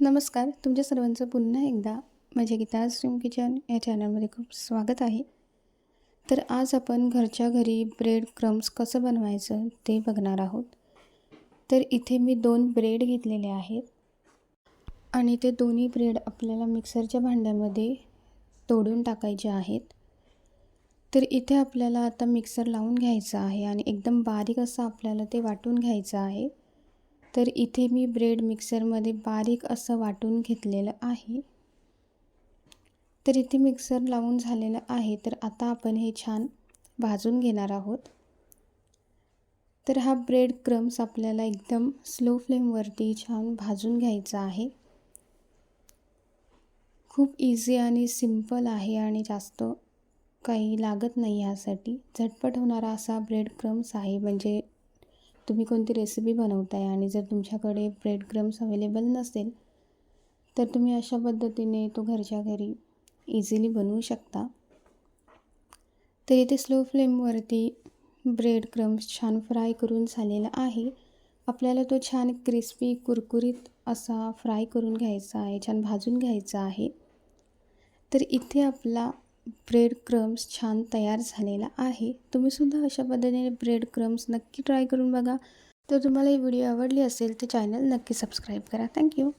नमस्कार तुमच्या सर्वांचं पुन्हा एकदा माझ्या गीता स्ट्रीम किचन या चॅनलमध्ये खूप स्वागत आहे. तर आज आपण घरच्या घरी ब्रेड क्रम्स कसं बनवायचं ते बघणार आहोत. तर इथे मी दोन ब्रेड घेतलेले आहेत आणि ते दोन्ही ब्रेड आपल्याला मिक्सरच्या भांड्यामध्ये तोडून टाकायचे आहेत. तर इथे आपल्याला आता मिक्सर लावून घ्यायचं आहे आणि एकदम बारीक असं आपल्याला ते वाटून घ्यायचं आहे. तर इथे मी ब्रेड मिक्सरमध्ये बारीक असं वाटून घेतलेलं आहे. तर इथे मिक्सर लावून झालेलं आहे. तर आता आपण हे छान भाजून घेणार आहोत. तर हा ब्रेड क्रम्स आपल्याला एकदम स्लो फ्लेमवरती छान भाजून घ्यायचा आहे. खूप इझी आणि सिंपल आहे आणि जास्त काही लागत नाही यासाठी झटपट होणारा असा ब्रेड क्रम्स आहे. म्हणजे तुम्ही कोणती रेसिपी बनवताय आणि जर तुमच्याकडे ब्रेड क्रम्स अवेलेबल नसेल तर तुम्ही अशा पद्धतीने तो घरच्या घरी इझिली बनवू शकता. तर इथे स्लो फ्लेमवरती ब्रेड क्रम्स छान फ्राय करून झालेला आहे. आपल्याला तो छान क्रिस्पी कुरकुरीत असा फ्राय करून घ्यायचा आहे छान भाजून घ्यायचा आहे. तर इथे आपला ब्रेड क्रम्स छान तयार झालेला आहे. तुम्हीसुद्धा अशा पद्धतीने ब्रेड क्रम्स नक्की ट्राय करून बघा. तर तुम्हाला ही व्हिडिओ आवडली असेल तर चॅनल नक्की सबस्क्राईब करा. थँक्यू